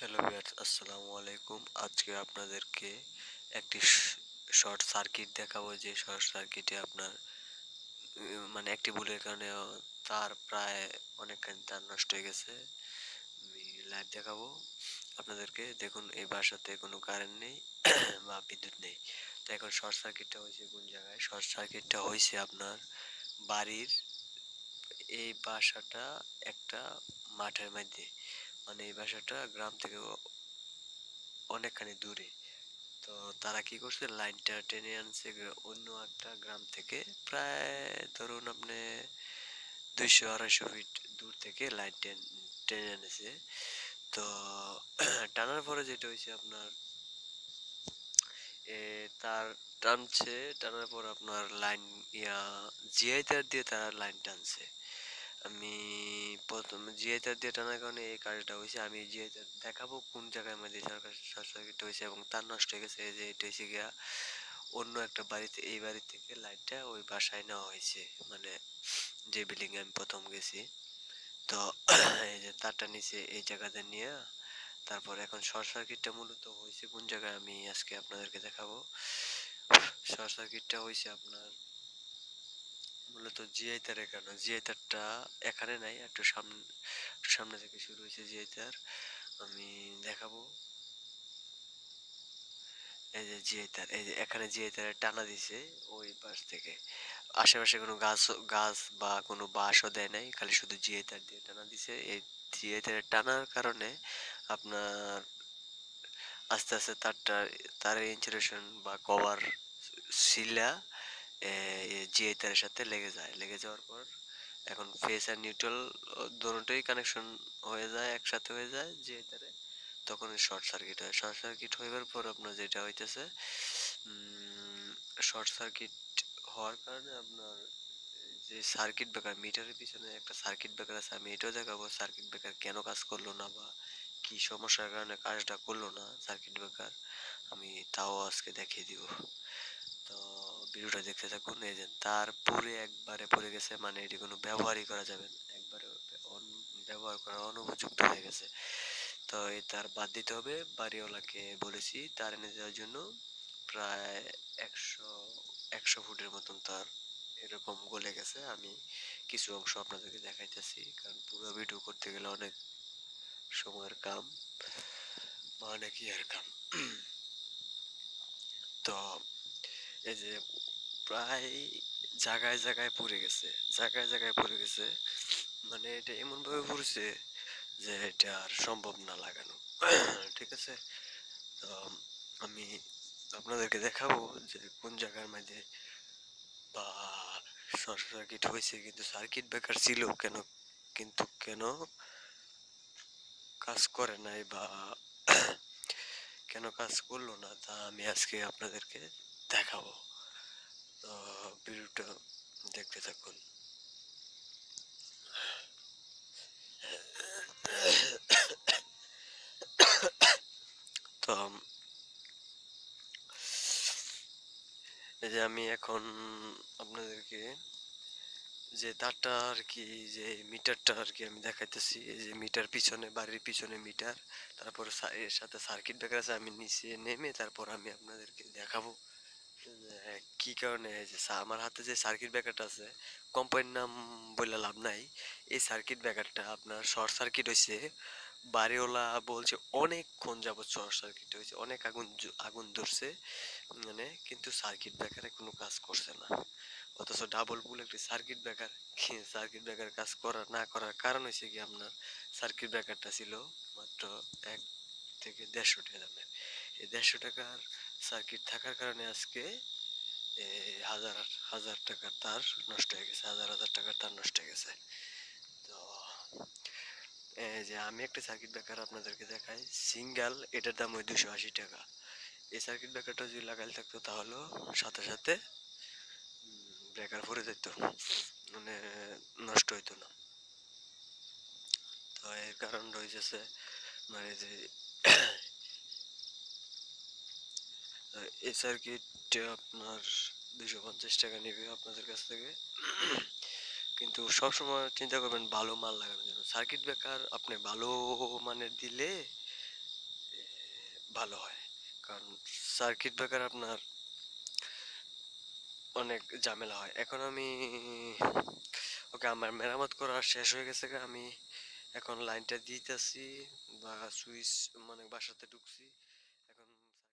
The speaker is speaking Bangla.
হ্যালো ভিউয়ার্স, আসসালামু আলাইকুম। আজকে আপনাদেরকে একটি শর্ট সার্কিট দেখাবো। যে শর্ট সার্কিটে আপনার মানে একটি ভুলের কারণে তার প্রায় অনেকখানি তার নষ্ট হয়ে গেছে। আমি লাইভ দেখাবো। আপনাদেরকে দেখুন, এই বাসাতে কোনো কারেন্ট নেই বা বিদ্যুৎ নেই। তো এখন শর্ট সার্কিটটা হয়েছে কোন জায়গায়? শর্ট সার্কিটটা হয়েছে আপনার বাড়ির এই বাসাটা একটা মাঠের মধ্যে। মানে এই বাসাটা গ্রাম থেকে অনেকখানি দূরে। তো তারা কি করছে, লাইনটা টেনে আনছে অন্য একটা গ্রাম থেকে। প্রায় ধরুন আপনি দুইশো, আড়াইশো ফিট দূর থেকে লাইন টেন, টেনে এনেছে। তো টানার পরে যেটা হয়েছে আপনার তার টানছে, টানার পর আপনার লাইন ইয়া, জিআই তার দিয়ে তারা লাইন টানছে। আমি প্রথম জিআই তার দিয়ে টানার কারণে এই কাজটা হয়েছে। আমি জিআই তার দেখাবো কোন জায়গায় মধ্যে সরকার শর্ট হয়েছে এবং তার নষ্ট হয়ে গেছে। যে এটা হয়েছে গিয়া অন্য একটা বাড়িতে, এই বাড়ি থেকে লাইটটা ওই বাসায় নেওয়া হয়েছে। মানে যে বিল্ডিং আমি প্রথম গেছি। তো এই যে তারটা নিচে এই জায়গাতে নিয়ে তারপর এখন শর্ট সার্কিটটা মূলত হয়েছে কোন জায়গায় আমি আজকে আপনাদেরকে দেখাবো। শর্ট সার্কিটটা হয়েছে আপনার মূলত জিআই তার এখানে জিআই তারটা এখানে নাই, একটু সামনে একটু সামনে থেকে শুরু হয়েছে জিআই তার। আমি দেখাবো। এই যে জিআই তার, এই যে এখানে জিআই তারের টানা দিছে ওই পাশ থেকে। আশেপাশে কোনো গাছ গাছ বা কোনো বাঁশও দেয় নাই, খালি শুধু জিআই তার দিয়ে টানা দিছে। এই জিআই তারের টানার কারণে আপনার আস্তে আস্তে তারটা তারের ইনসুলেশন বা কভার সিলা জিআই তারের সাথে লেগে যায়। লেগে যাওয়ার পর এখন ফেস আর নিউট্রাল দুটোই কানেকশন হয়ে যায়, একসাথে হয়ে যায় জিআই তারে তখন শর্ট সার্কিট হয়। শর্ট সার্কিট হইবার পর আপনার যেটা হইতেছে শর্ট সার্কিট হওয়ার কারণে আপনার যে সার্কিট ব্রেকার মিটারের পিছনে একটা সার্কিট ব্রেকার আছে। আমি এটাও দেখাবো সার্কিট ব্রেকার কেন কাজ করল না বা কি সমস্যার কারণে কাজটা করল না সার্কিট ব্রেকার আমি তাও আজকে দেখিয়ে দিব। তো ভিডিওটা দেখতে থাকুন, এই যে তার পুরে একবারে পড়ে গেছে মানে এটি কোনো ব্যবহারই করা যাবে না, একবারে ব্যবহার করা অনুপযুক্ত হয়ে গেছে। তো এই তার বাদ দিতে হবে, বাড়িওয়ালাকে বলেছি তার এনে দেওয়ার জন্য প্রায় একশো একশো ফুটের মতন তার এরকম গলে গেছে। আমি কিছু অংশ আপনাদেরকে দেখাইতেছি, কারণ পুরো ভিডিও করতে গেলে অনেক সময়ের কাম বা অনেক ইয়ার কাম। তো এই যে প্রায় জায়গায় জায়গায় পড়ে গেছে জায়গায় জায়গায় পড়ে গেছে। মানে এটা এমন ভাবে পড়ছে যে এটা আর সম্ভব না লাগানো। ঠিক আছে? তো আমি আপনাদেরকে দেখাবো যে কোন জায়গার মধ্যে বা শর্ট সার্কিট হয়েছে কিন্তু সার্কিট ব্রেকার ছিল কেন, কিন্তু কেন কাজ করে নাই বা কেন কাজ করল না তা আমি আজকে আপনাদেরকে দেখাবো। তো ভিডিওটা দেখতে থাকুন। তো এই যে আমি এখন আপনাদেরকে যে তারটা আর কি, যে মিটারটা আর কি আমি দেখাইতেছি, এই যে মিটার পিছনে, বাড়ির পিছনে মিটার, তারপর এর সাথে সার্কিট ব্রেকার আছে, আমি নিচে নেমে তারপর আমি আপনাদেরকে দেখাবো। কি কারণে? যে আমার হাতে যে সার্কিট ব্রেকারটা আছে কোম্পানির নাম বললে লাভ নাই। এই সার্কিট ব্রেকারটা আপনার শর্ট সার্কিট হয়েছে বাড়িওয়ালা বলছে, অনেকক্ষণ যাবত শর্ট সার্কিট হয়েছে অনেক আগুন আগুন ধরছে। মানে কিন্তু সার্কিট ব্রেকারে কোনো কাজ করছে না। অথচ ডাবল বুল একটি সার্কিট ব্রেকার সার্কিট ব্রেকার কাজ করার না করার কারণ হয়েছে কি আপনার? সার্কিট ব্রেকারটা ছিল মাত্র এক থেকে দেড়শো টাকা দামের। এই দেড়শো টাকার সার্কিট থাকার কারণে আজকে হাজার হাজার টাকার তার নষ্ট হয়ে গেছে, হাজার হাজার টাকার তার নষ্ট হয়ে গেছে। তো যে আমি একটা সার্কিট ব্রেকার আপনাদেরকে দেখাই সিঙ্গেল এটার দাম ওই দুশো আশি টাকা। এই সার্কিট ব্রেকারটা যদি লাগাইলে থাকতো তাহলে সাথে সাথে ব্রেকার ভরে যেত মানে নষ্ট হইতো না। তো এর কারণ রয়েছে মানে যে এই সার্কিটটা আপনার দুশো পঞ্চাশ টাকা নেবে আপনাদের কাছ থেকে। কিন্তু সবসময় চিন্তা করবেন, ভালো মাল লাগানোর জন্য। সার্কিট ব্রেকার আপনি ভালো মানের দিলে ভালো হয়। কারণ সার্কিট ব্রেকার আপনার অনেক ঝামেলা হয়। এখন আমি, ওকে আমার মেরামত করা শেষ হয়ে গেছে আমি এখন লাইনটা দিতেছি, বা সুইচ মানে বাসাতে ঢুকছি।